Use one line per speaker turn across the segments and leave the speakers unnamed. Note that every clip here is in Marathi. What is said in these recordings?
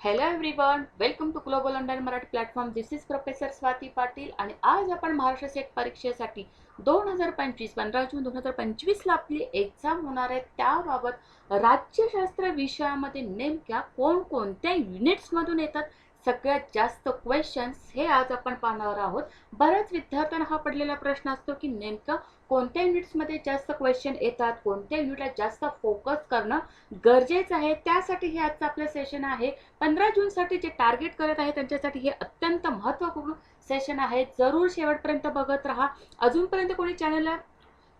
Hello everyone welcome to global online Marathi platform this is professor Swati Patil आणि आज आपण महाराष्ट्र सेट परीक्षेसाठी दोन हजार पंचवीस पंधरा जून दोन हजार पंचवीसला आपली एक्झाम होणार आहे. त्याबाबत राज्यशास्त्र विषयामध्ये नेमक्या कोणकोणत्या युनिट्समधून येतात सगळ्यात जास्त क्वेश्चन्स हे आज आपण पाहणार आहोत. बऱ्याच विद्यार्थ्यांना हा पडलेला प्रश्न असतो की नेमकं कोणत्या युनिट्समध्ये जास्त क्वेश्चन येतात कोणत्या युनिटला जास्त फोकस करणं गरजेचं आहे? त्यासाठी हे आजचं आपलं सेशन आहे. पंधरा जूनसाठी जे टार्गेट करत आहे त्यांच्यासाठी हे अत्यंत महत्त्वपूर्ण सेशन आहे. जरूर शेवटपर्यंत बघत राहा. अजूनपर्यंत कोणी चॅनलला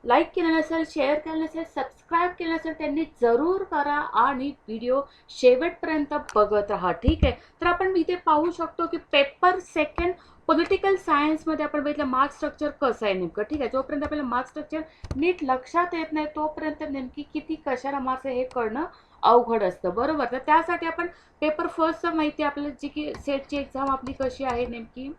लाईक केलं नसेल शेअर केलं नसेल सबस्क्राईब केलं नसेल त्यांनी जरूर करा आणि व्हिडिओ शेवटपर्यंत बघत राहा. ठीक आहे? तर आपण इथे पाहू शकतो की पेपर सेकंड पॉलिटिकल सायन्समध्ये आपण बघितलं मार्क्स स्ट्रक्चर कसं आहे नेमकं. ठीक आहे? जोपर्यंत आपल्याला मार्क्स स्ट्रक्चर नीट लक्षात येत नाही तोपर्यंत नेमकी किती कशाला मार्क्स आहे हे कळणं अवघड असतं. बरोबर? तर त्यासाठी आपण पेपर फर्स्टचं माहिती आपल्याला जी की सेटची एक्झाम आपली कशी आहे नेमकी?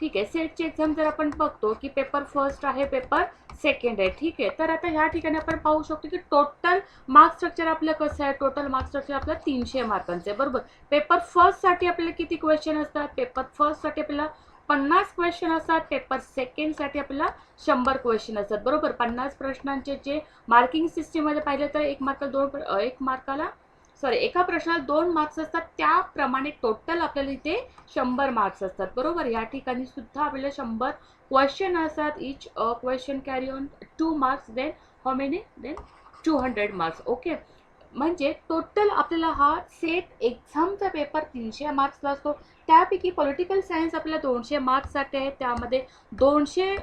ठीक आहे सेटची एक्झाम जर आपण बघतो की पेपर फर्स्ट आहे पेपर सेकंड आहे ठीक आहे. तर आता ह्या ठिकाणी आपण पाहू शकतो की टोटल मार्क स्ट्रक्चर आपलं कसं आहे? टोटल मार्क स्ट्रक्चर आपलं तीनशे मार्कांचं आहे बरोबर? पेपर फर्स्टसाठी आपल्याला किती क्वेश्चन असतात? पेपर फर्स्टसाठी आपल्याला पन्नास क्वेश्चन असतात. पेपर सेकंडसाठी आपल्याला शंभर क्वेश्चन असतात बरोबर? पन्नास प्रश्नांचे जे मार्किंग सिस्टीममध्ये पाहिलं तर एक मार्काला दोन प्र- एक मार्काला सॉरी एका प्रश्नाला दोन मार्क्स असतात त्याप्रमाणे टोटल आपल्याला इथे शंभर मार्क्स असतात. बरोबर? या ठिकाणी सुद्धा आपल्याला शंभर क्वेश्चन असतात. Each question carry on two marks then how many then two hundred marks okay म्हणजे टोटल आपल्याला हा सेट एक्झामचा पेपर तीनशे मार्क्सला असतो. त्यापैकी पॉलिटिकल सायन्स आपल्याला दोनशे मार्क्ससाठी आहे. त्यामध्ये दोनशे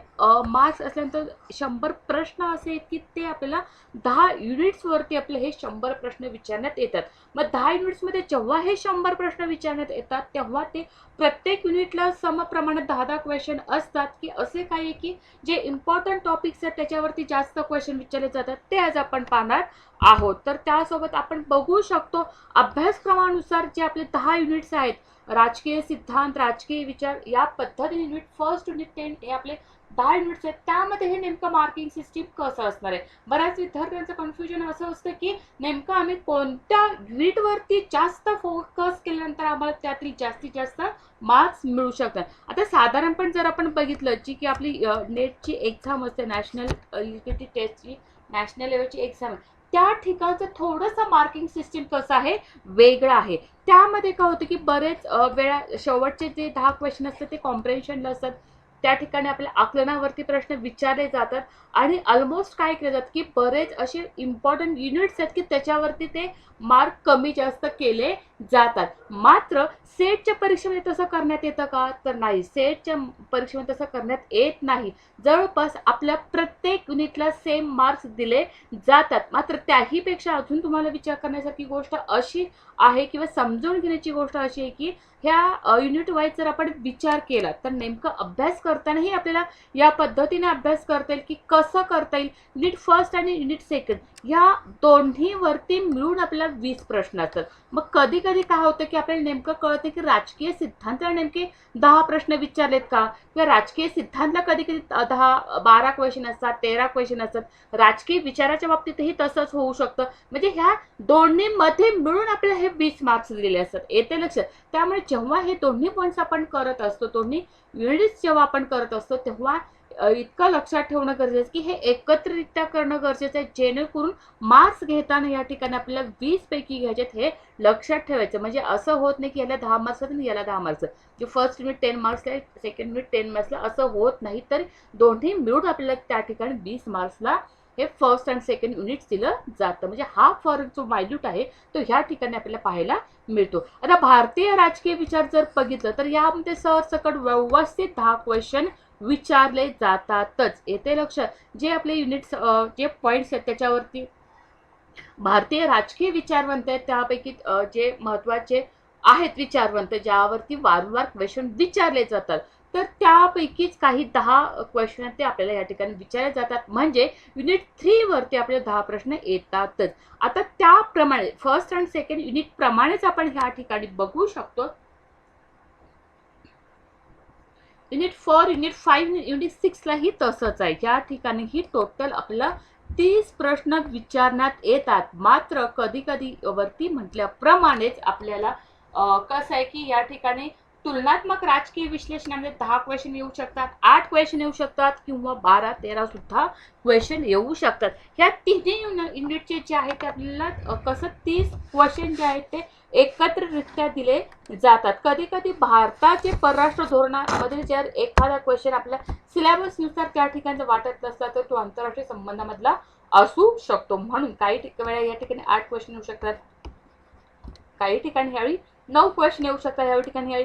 मार्क्स असल्यानंतर शंभर प्रश्न असे आहेत की ते आपल्याला दहा युनिट्सवरती आपले हे शंभर प्रश्न विचारण्यात येतात. मग दहा युनिट्समध्ये जेव्हा हे शंभर प्रश्न विचारण्यात येतात तेव्हा ते प्रत्येक युनिटला समप्रमाणात दहा दहा क्वेश्चन असतात की असे काही आहे की जे इम्पॉर्टंट टॉपिक्स आहेत त्याच्यावरती जास्त क्वेश्चन विचारले जातात ते आज आपण पाहणार आहोत. तर त्यासोबत आपण बघू शकतो अभ्यासक्रमानुसार जे आपले दहा युनिट्स आहेत राजकीय सिद्धांत राजकीय विचार या पद्धतीने युनिट फर्स्ट युनिट टेन हे आपले दहा युनिट्स आहेत. त्यामध्ये हे नेमकं मार्किंग सिस्टीम कसं असणार आहे? बऱ्याच विद्यार्थ्यांचं कन्फ्युजन असं असतं की नेमकं आम्ही कोणत्या युनिटवरती जास्त फोकस केल्यानंतर आम्हाला त्यातील जास्तीत जास्त मार्क्स मिळू शकतात? आता साधारणपण जर आपण बघितलं जी की आपली नेटची एक्झाम असते नॅशनल युनिटी टेस्टची नॅशनल लेवलची एक्झाम आहे. त्या ठिकाणचं थोडंसं मार्किंग सिस्टीम कसं आहे वेगळं आहे. त्यामध्ये काय होतं की बरेच वेळा शेवटचे जे दहा क्वेश्चन असतात ते कॉम्प्रेन्शनला असतात. त्या ठिकाणी आपल्या आकलनावरती प्रश्न विचारले जातात आणि ऑलमोस्ट काय केलं जातं की बरेच असे इम्पॉर्टंट युनिट्स आहेत की त्याच्यावरती ते मार्क कमी जास्त केले जातात. मात्र सेटच्या परीक्षेमध्ये तसं करण्यात येतं का? तर नाही. सेटच्या परीक्षेमध्ये तसं करण्यात येत नाही. जवळपास आपल्या प्रत्येक युनिटला सेम मार्क्स दिले जातात. मात्र त्याहीपेक्षा अजून तुम्हाला विचार करण्यासारखी गोष्ट अशी आहे किंवा समजून घेण्याची गोष्ट अशी आहे की ह्या युनिट वाईज जर आपण विचार केला तर नेमकं अभ्यास करतानाही आपल्याला या पद्धतीने अभ्यास करता येईल की कसं करता येईल. नीट फर्स्ट आणि नीट सेकंड या दोन्हीवरती मिळून आपल्याला वीस प्रश्न असतात. मग कधी कधी काय होतं की आपल्याला नेमकं कळतं की राजकीय सिद्धांताला नेमके दहा प्रश्न विचारलेत का? किंवा राजकीय सिद्धांतला कधी कधी दहा बारा क्वेश्चन असतात तेरा क्वेश्चन असतात. राजकीय विचाराच्या बाबतीतही तसंच होऊ शकतं. म्हणजे ह्या दोन्हीमध्ये मिळून आपल्याला हे वीस मार्क्स दिलेले असतात. येते लक्षात. त्यामुळे जेव्हा हे दोन्ही पॉईंट्स आपण करत असतो दोन्ही युनिट्स जेव्हा आपण करत असतो तेव्हा इतकं लक्षात ठेवणं गरजेचं आहे की हे एकत्रितरित्या करणं गरजेचं आहे जेणेकरून मार्क्स घेताना या ठिकाणी आपल्याला वीस पैकी घ्यायचेत हे लक्षात ठेवायचं. म्हणजे असं होत नाही की याला दहा मार्क्स आणि याला दहा मार्क्स जे फर्स्ट युनिट टेन मार्क्सला सेकंड युनिट टेन मार्क्सला असं होत नाही तर दोन्ही मिळून आपल्याला त्या ठिकाणी वीस मार्क्सला हे फर्स्ट अँड सेकंड युनिट्स दिलं जातं. म्हणजे हा फरक जो मायल्यूट आहे तो ह्या ठिकाणी आपल्याला पाहायला मिळतो. आता भारतीय राजकीय विचार जर बघितलं तर यामध्ये सरसकट व्यवस्थित दहा क्वेश्चन विचारले जातातच. येते लक्ष. जे आपले युनिट्स जे पॉईंट्स आहेत त्याच्यावरती. भारतीय राजकीय विचारवंत आहेत त्यापैकी जे महत्त्वाचे आहेत विचारवंत ज्यावरती वारंवार क्वेश्चन विचारले जातात. तर त्यापैकीच काही दहा क्वेश्चन ते आपल्याला या ठिकाणी विचारले जातात. म्हणजे युनिट थ्रीवरती आपल्याला दहा प्रश्न येतातच. आता त्याप्रमाणे फर्स्ट अँड सेकंड युनिट प्रमाणेच आपण ह्या ठिकाणी बघू शकतो. Unit four unit five unit सिक्सलाही तसंच आहे. या ठिकाणी ही टोटल आपलं तीस प्रश्न विचारण्यात येतात. मात्र कधी कधी वरती म्हटल्याप्रमाणेच आपल्याला कसं आहे की या ठिकाणी तुलनात्मक राजकीय विश्लेषणामध्ये म्हणजे दहा क्वेश्चन येऊ शकतात आठ क्वेश्चन येऊ शकतात किंवा बारा तेरा सुद्धा क्वेश्चन येऊ शकतात. ह्या तिन्ही युनिटचे जे आहे ते आपल्याला कसं तीस क्वेश्चन जे आहेत ते एकत्ररित्या दिले जातात. कधी कधी भारताचे परराष्ट्र धोरणामध्ये जर एखादा क्वेश्चन आपल्या सिलेबसनुसार त्या ठिकाणचा वाटत नसला तर तो आंतरराष्ट्रीय संबंधामधला असू शकतो. म्हणून काही ठिक वेळा या ठिकाणी आठ क्वेश्चन येऊ शकतात. काही ठिकाणी ह्यावेळी नऊ क्वेश्चन येऊ शकतात. या ठिकाणी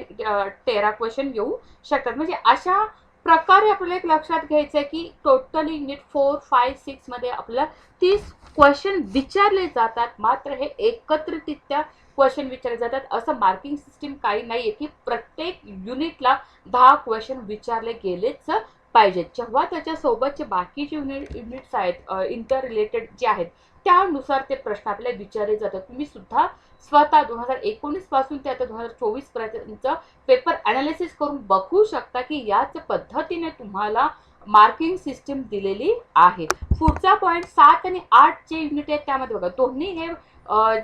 तेरा क्वेश्चन येऊ शकतात. म्हणजे अशा प्रकारे आपल्याला एक लक्षात घ्यायचं आहे की टोटली युनिट फोर फाय सिक्समध्ये आपल्याला तीस क्वेश्चन विचारले जातात. मात्र हे एकत्रितरित्या क्वेश्चन विचारले जातात. असं मार्किंग सिस्टीम काही नाही आहे की प्रत्येक युनिटला दहा क्वेश्चन विचारले गेलेच पाहिजेत. जेव्हा त्याच्यासोबतचे बाकीचे युनिट युनिट्स आहेत इंटर रिलेटेड जे आहेत त्यानुसार ते प्रश्न आपल्याला विचारले जातात. तुम्ही सुद्धा स्वतः दोन हजार एकोणीसपासून ते आता दोन हजार चोवीसपर्यंत पेपर अनालिसिस करून बघू शकता की याच पद्धतीने तुम्हाला मार्किंग सिस्टीम दिलेली आहे. पुढचा पॉईंट सात आणि आठ जे युनिट आहेत त्यामध्ये बघा दोन्ही हे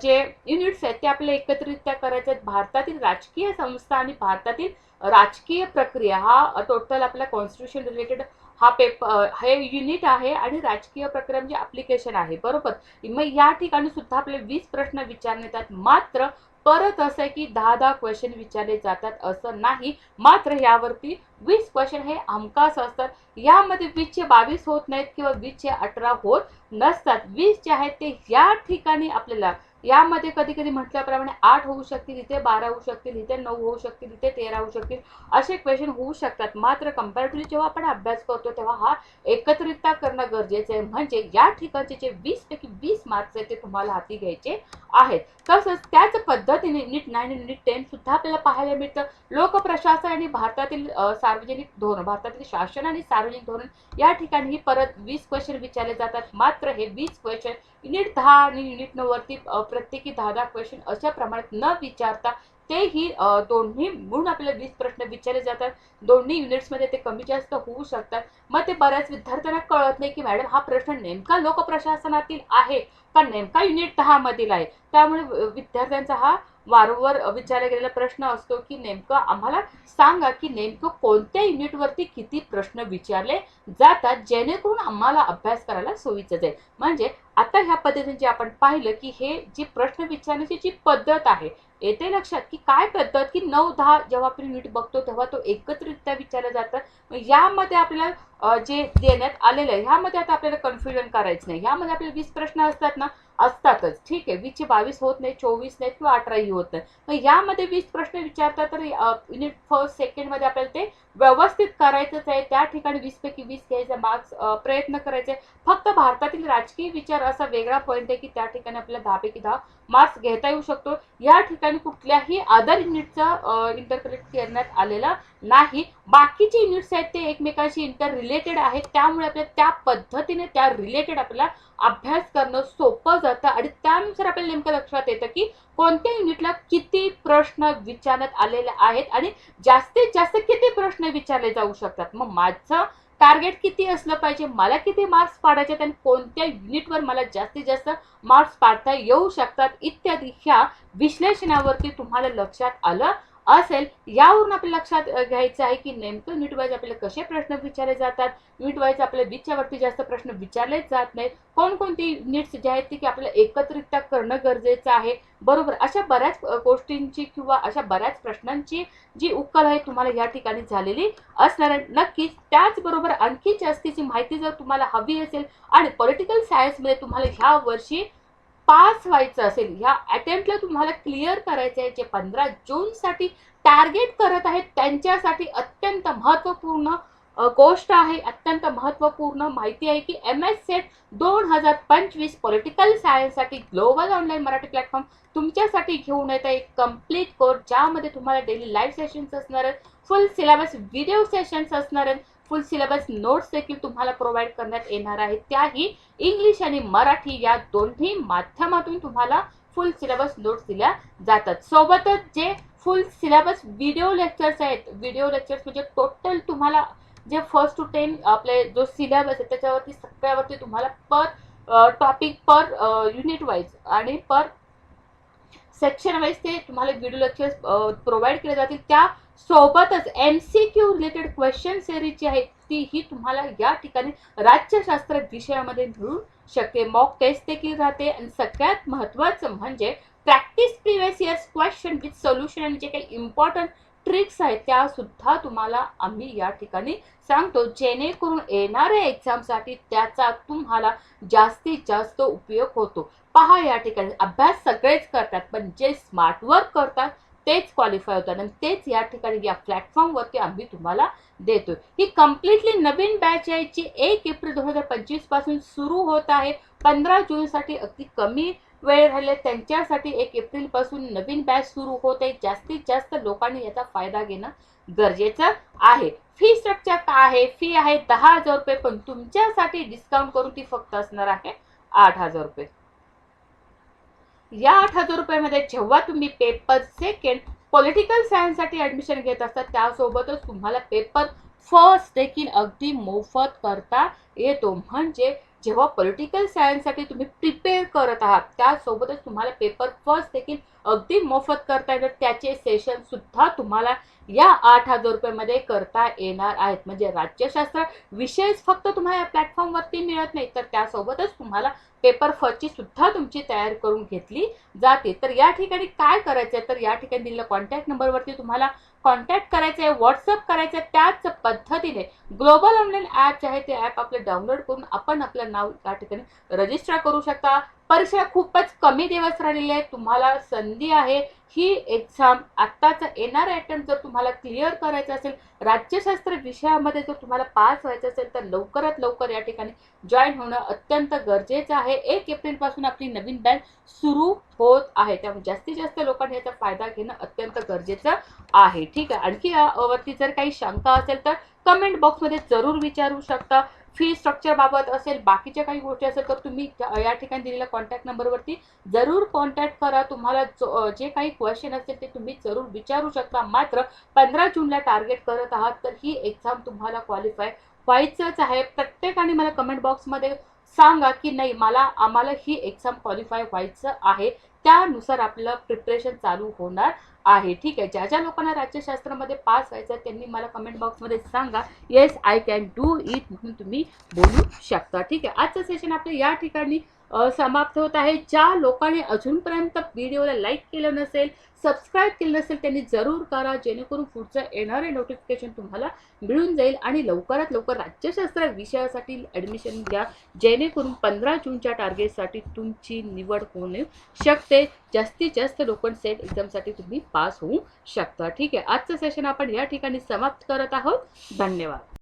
जे युनिट्स आहेत ते आपल्याला एकत्रितरित्या करायचे आहेत. भारतातील राजकीय संस्था आणि भारतातील राजकीय प्रक्रिया हा टोटल आपल्या कॉन्स्टिट्यूशन रिलेटेड हा पेपर हे युनिट आहे आणि राजकीय प्रक्रम म्हणजे ॲप्लिकेशन आहे बरोबर? मग या ठिकाणी सुद्धा आपले वीस प्रश्न विचारण्यात येतात. मात्र परत असं आहे की दहा दहा क्वेश्चन विचारले जातात असं नाही. मात्र यावरती वीस क्वेश्चन हे हमखास असतात. यामध्ये वीसचे बावीस होत नाहीत किंवा वीसचे अठरा होत नसतात. वीस जे आहेत ते या ठिकाणी आपल्याला यामध्ये कधी कधी म्हटल्याप्रमाणे आठ होऊ शकतील इथे बारा होऊ शकतील इथे नऊ होऊ शकतील इथे तेरा होऊ शकतील असे क्वेश्चन होऊ शकतात. मात्र कम्पॅरेटिव्हली जेव्हा आपण अभ्यास करतो तेव्हा हा एकत्रितता करणं गरजेचं आहे. म्हणजे या ठिकाणचे जे वीस पैकी वीस मार्क्स आहेत ते तुम्हाला हाती घ्यायचे आहेत. तसंच त्याच पद्धतीने नीट नाईन आणि नीट टेन सुद्धा आपल्याला पाहायला मिळतं. लोकप्रशासन आणि भारतातील सार्वजनिक धोरण भारतातील शासन आणि सार्वजनिक धोरण या ठिकाणी परत वीस क्वेश्चन विचारले जातात. मात्र हे वीस क्वेश्चन युनिट दहा आणि युनिट नऊ वरती प्रत्येकी दहा दहा क्वेश्चन अशा प्रमाणात न विचारता तेही दोन्ही म्हणून आपल्याला वीस प्रश्न विचारले जातात. दोन्ही युनिट्समध्ये ते कमी जास्त होऊ शकतात. मग ते बऱ्याच विद्यार्थ्यांना कळत नाही की मॅडम हा प्रश्न नेमका लोकप्रशासनातील आहे का? नेमका युनिट दहामधील आहे. त्यामुळे विद्यार्थ्यांचा हा वारंवार विचारला गेलेला प्रश्न असतो की नेमकं आम्हाला सांगा की नेमकं कोणत्या युनिटवरती किती प्रश्न विचारले जातात जेणेकरून आम्हाला अभ्यास करायला सोयीचं जाईल. म्हणजे आता ह्या पद्धतीने जे आपण पाहिलं की हे जी प्रश्न विचारण्याची जी पद्धत आहे येते लक्षात की काय पद्धत? की नऊ दहा जेव्हा आपण युनिट बघतो तेव्हा तो एकत्रितरित्या विचारलं जातं. मग यामध्ये आपल्याला जे देण्यात आलेलं आहे ह्यामध्ये आता आपल्याला कन्फ्युजन करायचं नाही. ह्यामध्ये आपल्याला वीस प्रश्न असतात ना असतातच. ठीक आहे. वीसचे बावीस होत नाही चोवीस नाही किंवा अठराही होत नाही. मग यामध्ये वीस प्रश्न विचारतात तर युनिट फर्स्ट सेकंडमध्ये आपल्याला ते व्यवस्थित करायचंच आहे. त्या ठिकाणी वीस पैकी वीस घ्यायचा मार्क्स प्रयत्न करायचे. फक्त भारतातील राजकीय विचार असा वेगळा पॉईंट आहे की त्या ठिकाणी आपल्याला दहापैकी दहा मार्क्स घेता येऊ शकतो. या ठिकाणी कुठल्याही अदर युनिटचा इंटरकनेक्ट करण्यात आलेला नाही. बाकीचे युनिट्स आहेत ते एकमेकांशी इंटर रिलेटेड आहेत. त्यामुळे आपल्याला त्या पद्धतीने त्या रिलेटेड आपल्याला अभ्यास करणं सोपं जातं. आणि त्यानुसार आपल्याला नेमकं लक्षात येतं की कोणत्या युनिटला किती प्रश्न विचारण्यात आलेले आहेत आणि जास्तीत जास्त किती प्रश्न विचारले जाऊ शकतात. मग माझं टार्गेट किती असलं पाहिजे? मला किती मार्क्स पाडायचे आहेत? आणि कोणत्या युनिटवर मला जास्तीत जास्त मार्क्स पाडता येऊ शकतात? इत्यादी ह्या विश्लेषणावरती तुम्हाला लक्षात आलं असेल यावरून आपल्या लक्षात घ्यायचं आहे की नेमकं नीटवाईज वाईज आपल्याला कसे प्रश्न विचारले जातात? नीटवाईज वाईज आपल्याला वरती जास्त प्रश्न विचारले जात नाहीत. कोणकोणती नीट्स जे आहेत ते की आपल्याला एकत्रितता करणं गरजेचं आहे? बरोबर अशा बऱ्याच गोष्टींची किंवा अशा बऱ्याच प्रश्नांची जी उकल आहे तुम्हाला या ठिकाणी झालेली असणार आहे. नक्कीच त्याचबरोबर आणखी जास्तीची माहिती जर तुम्हाला हवी असेल आणि पॉलिटिकल सायन्समध्ये तुम्हाला ह्या वर्षी पास व्हायचं असेल ह्या अटेम्प्टला तुम्हाला क्लिअर करायचं आहे जे पंधरा जूनसाठी टार्गेट करत आहेत त्यांच्यासाठी अत्यंत महत्त्वपूर्ण गोष्ट आहे अत्यंत महत्त्वपूर्ण माहिती आहे की एम एस सेट दोन हजार पंचवीस पॉलिटिकल सायन्ससाठी ग्लोबल ऑनलाईन मराठी प्लॅटफॉर्म तुमच्यासाठी घेऊन येत आहे एक कंप्लीट कोर्स ज्यामध्ये तुम्हाला डेली लाईव्ह सेशन्स असणार आहेत फुल सिलेबस व्हिडिओ सेशन्स असणार आहेत फुल सिलेबस नोट्स देखील तुम्हाला प्रोव्हाइड करण्यात येणार आहेत त्याही इंग्लिश आणि मराठी या दोन्ही माध्यमातून तुम्हाला फुल सिलेबस नोट्स दिल्या जातात. सोबतच जे फुल सिलेबस व्हिडिओ लेक्चर्स आहेत व्हिडिओ लेक्चर्स म्हणजे टोटल तुम्हाला जे फर्स्ट टू टेन आपले जो सिलेबस आहे त्याच्यावरती सगळ्यावरती तुम्हाला per topic per unit wise आणि पर सेक्शन वाईज ते तुम्हाला व्हिडिओ लेक्चर्स प्रोव्हाइड केले जातील. त्या सोबतच M C Q related question series जी आहे ती ही तुम्हाला या ठिकाणी राज्यशास्त्र विषयामध्ये मिळू शकते. मॉक टेस्ट देखील राहते. आणि सगळ्यात महत्त्वाचं म्हणजे practice previous years question with solution आणि जे काही इम्पॉर्टंट ट्रिक्स आहेत त्या सुद्धा तुम्हाला आम्ही या ठिकाणी सांगतो. जेणेकरून येणाऱ्या एक्झामसाठी त्याचा तुम्हाला जास्तीत जास्त उपयोग होतो. पहा या ठिकाणी अभ्यास सगळेच करतात पण जे स्मार्ट वर्क करतात तेच क्वालिफाय होतात. आणि तेच या ठिकाणी या प्लॅटफॉर्मवरती आम्ही तुम्हाला देतोय. ही कम्प्लिटली नवीन बॅच आहे जी एक एप्रिल दोन हजार पंचवीसपासून सुरू होत आहे. पंधरा जूनसाठी अगदी कमी वेळ राहिले त्यांच्यासाठी एक एप्रिलपासून नवीन बॅच सुरू होते. जास्तीत जास्त लोकांनी याचा फायदा घेणं गरजेचं आहे. फी स्ट्रक्चर काय आहे? फी आहे दहा हजार रुपये पण तुमच्यासाठी डिस्काउंट करून ती फक्त असणार आहे आठ हजार रुपये. या आठ हजार रुपयामध्ये जेव्हा तुम्ही पेपर सेकंड पॉलिटिकल सायन्ससाठी ॲडमिशन घेत असता त्यासोबतच तुम्हाला पेपर फर्स्ट देखील अगदी मोफत करता येतो. म्हणजे जेव्हा पॉलिटिकल सायन्ससाठी तुम्ही प्रिपेअर करत आहात त्यासोबतच तुम्हाला पेपर फर्स्ट देखील अगदी मोफत करता येतात. त्याचे सेशन सुद्धा तुम्हाला या आठ हजार रुपयामध्ये करता येणार आहेत. म्हणजे राज्यशास्त्र विषयच फक्त तुम्हाला या प्लॅटफॉर्मवरती मिळत नाही. तर त्यासोबतच तुम्हाला पेपर फची सुद्धा तुमची तयार करून घेतली जाते. तर या ठिकाणी काय करायचं आहे तर या ठिकाणी दिलेल्या कॉन्टॅक्ट नंबरवरती तुम्हाला कॉन्टॅक्ट करायचं आहे व्हॉट्सअप करायचं आहे त्याच पद्धतीने ग्लोबल ऑनलाईन ॲप जे आहे. ते ॲप आपलं डाउनलोड करून आपण आपलं नाव या ठिकाणी रजिस्टर करू शकता. परीक्षा खूपच कमी दिवस राहिलेले आहेत. तुम्हाला संधी आहे. ही एक्झाम आत्ताचा येणारा अटेम्प्ट जर तुम्हाला क्लिअर करायचं असेल राज्यशास्त्र विषयामध्ये जर तुम्हाला पास व्हायचं असेल तर लवकरात लवकर या ठिकाणी जॉईन होणं अत्यंत गरजेचं आहे. एक एप्रिलपासून आपली नवीन बँक सुरू होत आहे. त्यामुळे जास्तीत जास्त लोकांनी याचा फायदा घेणं अत्यंत गरजेचं आहे. ठीक आहे. आणखी यावरती जर काही शंका असेल तर कमेंट बॉक्समध्ये जरूर विचारू शकता. फी स्ट्रक्चर बाबत असेल बाकीच्या काही गोष्टी असेल तर तुम्ही या ठिकाणी दिलेल्या कॉन्टॅक्ट नंबरवरती जरूर कॉन्टॅक्ट करा. तुम्हाला जो- जे काही क्वेश्चन असेल ते तुम्ही जरूर विचारू शकता. मात्र पंधरा जूनला टार्गेट करत आहात तर ही एक्झाम तुम्हाला क्वालिफाय व्हायचंच आहे. प्रत्येकाने मला कमेंट बॉक्समध्ये सांगा की नाही मला आम्हाला ही एक्झाम क्वालिफाय व्हायचं आहे. त्यानुसार आपलं प्रिपरेशन चालू होणार आहे. ठीक आहे. ज्या ज्या लोकांना राज्यशास्त्रामध्ये पास व्हायचं त्यांनी मला कमेंट बॉक्समध्ये सांगा. Yes I can do it म्हणून तुम्ही बोलू शकता. ठीक आहे. आजचं सेशन आपलं या ठिकाणी समाप्त होत आहे. ज्या लोकांनी अजूनपर्यंत व्हिडिओला लाईक केलं नसेल सबस्क्राईब केलं नसेल त्यांनी जरूर करा जेणेकरून पुढचं येणारे नोटिफिकेशन तुम्हाला मिळून जाईल आणि लवकरात लवकर राज्यशास्त्र विषयासाठी ॲडमिशन घ्या. जेणेकरून पंधरा जूनच्या टार्गेटसाठी तुमची निवड होणे शकते. जास्तीत जास्त लोक सेट एक्झामसाठी तुम्ही पास होऊ शकता. ठीक आहे. आजचं सेशन आपण या ठिकाणी समाप्त करत आहोत. धन्यवाद.